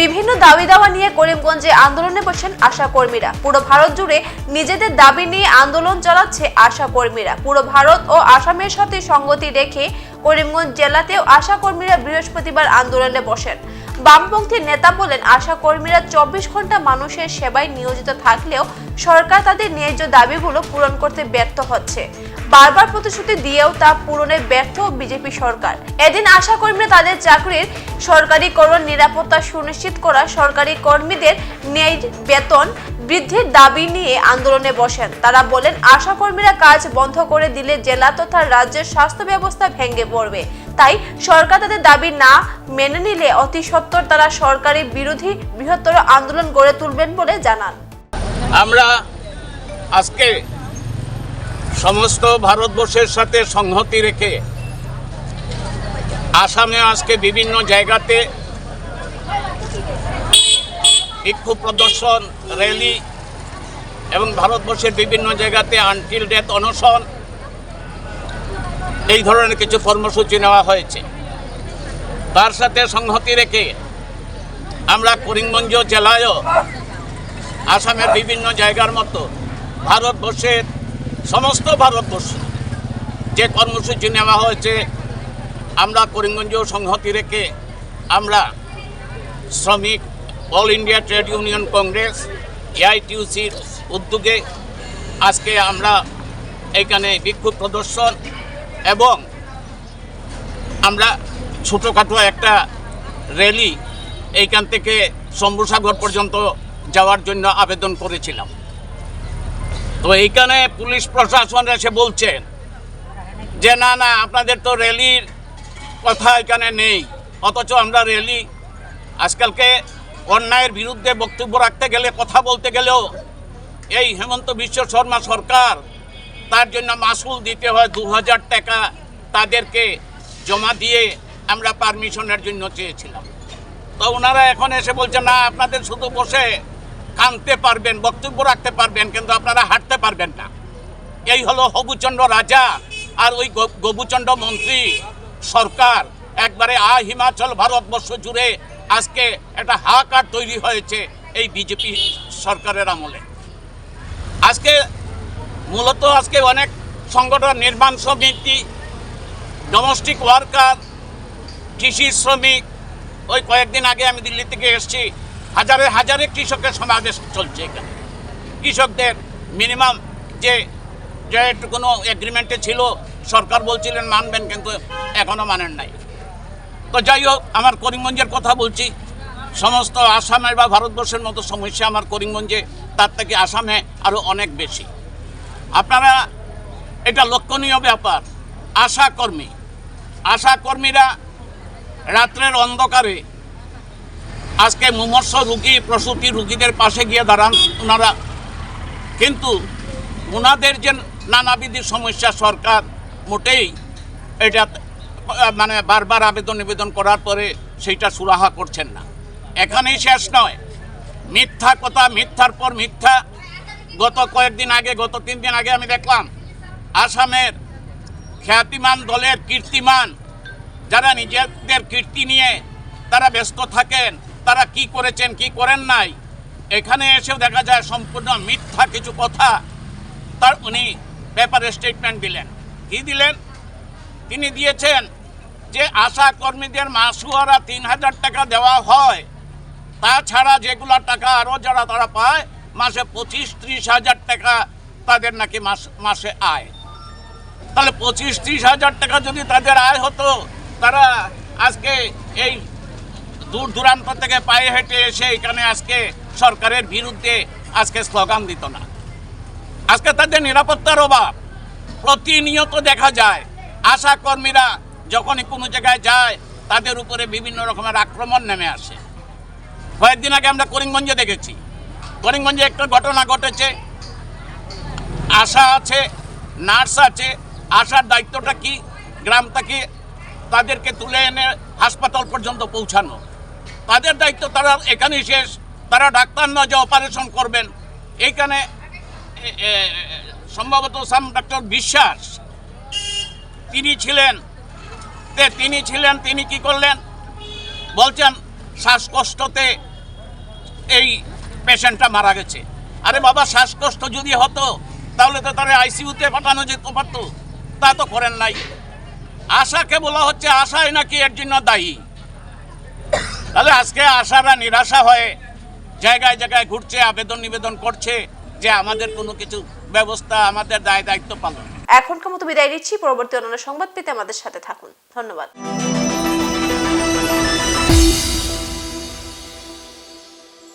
বিভিন্ন দাবি দাওয়া নিয়ে করিমগঞ্জে আন্দোলনে বসেন আশা কর্মীরা। পুরো ভারত জুড়ে নিজেদের দাবি নিয়ে আন্দোলন চালাচ্ছে আশা কর্মীরা। পুরো ভারত ও আসামের সাথে সঙ্গতি রেখে করিমগঞ্জ জেলাতেও আশা কর্মীরা বৃহস্পতিবার আন্দোলনে বসেন। বামপন্থী নেতা বলেন, আশা কর্মীরা চব্বিশ ঘণ্টা মানুষের সেবায় নিয়োজিত থাকলেও সরকার তাদের ন্যায্য দাবিগুলো পূরণ করতে ব্যর্থ হচ্ছে। বারবার প্রতিশ্রুতি দিয়েও তা পূরণে ব্যর্থ বিজেপি সরকার। এদিন আশা কর্মীরা তাদের চাকরির সরকারিকরণ, নিরাপত্তা সুনিশ্চিত করা, সরকারি কর্মীদের ন্যায় বেতন বৃদ্ধির দাবি নিয়ে আন্দোলনে বসেন। তারা বলেন, আশা কর্মীরা কাজ বন্ধ করে দিলে জেলা তথা রাজ্যের স্বাস্থ্য ব্যবস্থা ভেঙে পড়বে। তাই সরকার তাদের দাবি না মেনে নিলে অতি সত্বর তারা সরকারি বিরোধী বৃহত্তর আন্দোলন গড়ে তুলবেন বলে জানান। আমরা আজকে সমস্ত ভারতবর্ষের সাথে সংহতি রেখে আসামে আজকে বিভিন্ন জায়গাতে বিক্ষোভ প্রদর্শন, র্যালি এবং ভারতবর্ষের বিভিন্ন জায়গাতে আনটিল ডেথ অনশন এই ধরনের কিছু কর্মসূচি নেওয়া হয়েছে। তার সাথে সংহতি রেখে আমরা করিমগঞ্জ জেলায়ও আসামের বিভিন্ন জায়গার মতো ভারতবর্ষের সমস্ত ভারতবর্ষ যে কর্মসূচি নেওয়া হয়েছে, আমরা করিমগঞ্জ সংহতি রেখে আমরা শ্রমিক, all India trade union congress, এআইটিউসির উদ্যোগে আজকে আমরা এইখানে বিক্ষোভ প্রদর্শন এবং আমরা ছোটোখাটো একটা র্যালি এইখান থেকে শম্ভুসাগর পর্যন্ত যাওয়ার জন্য আবেদন করেছিলাম। তো এইখানে পুলিশ প্রশাসন এসে বলছেন যে, না না, আপনাদের তো র্যালির কথা এখানে নেই। অথচ আমরা র্যালি আজকালকে অন্যায়ের বিরুদ্ধে বক্তব্য রাখতে গেলে, কথা বলতে গেলেও এই হেমন্ত বিশ্ব শর্মা সরকার তার জন্য মাসুল দিতে হয় দু হাজার টাকা তাদেরকে জমা দিয়ে আমরা পারমিশনের জন্য চেয়েছিলাম। তো ওনারা এখন এসে বলছে, না, আপনাদের শুধু বসে কাঁদতে পারবেন, বক্তব্য রাখতে পারবেন, কিন্তু আপনারা হাঁটতে পারবেন না। এই হলো হবুচন্দ্র রাজা আর ওই গো- গবুচন্দ্র মন্ত্রী সরকার। একবারে আ হিমাচল ভারতবর্ষ জুড়ে আজকে একটা হাহাকার তৈরি হয়েছে এই বিজেপি সরকারের আমলে। আজকে মূলত আজকে অনেক সংগঠন, নির্মাণ সমিতি ডোমেস্টিক ওয়ার্কার কৃষি শ্রমিক, ওই কয়েকদিন আগে আমি দিল্লি থেকে এসেছি। হাজারে হাজারে কৃষকের সমাবেশ চলছে এখানে। কৃষকদের মিনিমাম যে যে কোনো এগ্রিমেন্টে ছিল, সরকার বলছিলেন মানবেন কিন্তু এখনও মানেন নাই। তো যাই হোক, আমার করিমগঞ্জের কথা বলছি। সমস্ত আসামের বা ভারতবর্ষের মতো সমস্যা আমার করিমগঞ্জে, তার থেকে আসামে আরও অনেক বেশি। আপনারা, এটা লক্ষণীয় ব্যাপার। আশা কর্মী আশা কর্মীরা রাত্রের অন্ধকারে আজকে মুমর্ষ রুগী, প্রসূতি রুগীদের পাশে গিয়ে দাঁড়ান ওনারা। কিন্তু ওনাদের যে নানাবিধি সমস্যা সরকার মোটেই এটা মানে বারবার আবেদন নিবেদন করার পরে সেইটা সুরাহা করছেন না। এখানেই শেষ নয়। মিথ্যা কথা মিথ্যার পর মিথ্যা গত কয়েকদিন আগে, গত তিন দিন আগে আমি দেখলাম আসামের খ্যাতিমান দলের কীর্তিমান, যারা নিজেদের কীর্তি নিয়ে তারা ব্যস্ত থাকেন, তারা কি করেছেন, কি করেন নাই, এখানে এসেও দেখা যায় সম্পূর্ণ মিথ্যা কিছু কথা তার উনি পেপারে স্টেটমেন্ট দিলেন। কি দিলেন? তিনি দিয়েছেন যে আশা কর্মীদের মাসুয়ারা তিন হাজার টাকা দেওয়া হয়, তাছাড়া যেগুলো টাকা আরও যারা তারা পায় মাসে পঁচিশ, ত্রিশ হাজার টাকা তাদের নাকি মাস, মাসে আয়। তাহলে পঁচিশ, ত্রিশ হাজার টাকা যদি তাদের আয় হতো, তারা আজকে এই দূর দূরান্ত থেকে পায়ে হেঁটে এসে এখানে আজকে সরকারের বিরুদ্ধে আজকে স্লোগান দিত না। আজকে তাদের নিরাপত্তার অভাব। প্রতিনিয়ত দেখা যায়, আশা কর্মীরা যখনই কোনো জায়গায় যায়, তাদের উপরে বিভিন্ন রকমের আক্রমণ নেমে আসে। কয়েকদিন আগে আমরা করিমগঞ্জে দেখেছি। করিমগঞ্জে একটা ঘটনা ঘটেছে। আশা আছে, নার্স আছে আশার দায়িত্বটা কি গ্রাম থেকে তাদেরকে তুলে এনে হাসপাতাল পর্যন্ত পৌঁছানো। তাদের দায়িত্ব তারা এখানেই শেষ। তারা ডাক্তার নয় যে অপারেশন করবেন। এইখানে সম্ভবত সাম ডক্টর বিশ্বাস। তিনি ছিলেন। তে তিনি ছিলেন, তিনি কি করলেন? বলছেন শ্বাসকষ্টতে এই পেশেন্টটা মারা গেছে। আরে বাবা, শ্বাসকষ্ট যদি হতো, তাহলে তো তারা আইসিইউতে পাঠানো যেত, পারতো। তা তো করেন নাই। আশাকে বলা হচ্ছে আশাই নাকি এর জন্য দায়ী। তাহলে আজকে আশারা নিরাশা হয়ে জায়গায় জায়গায় ঘুরছে আবেদন নিবেদন করছে যে আমাদের কোনো কিছু ব্যবস্থা আমাদের দায় দায়িত্ব পালন। এখনকার মতো বিদায় নিচ্ছি। পরবর্তী অন্যান্য সংবাদ পেতে আমাদের সাথে থাকুন। ধন্যবাদ।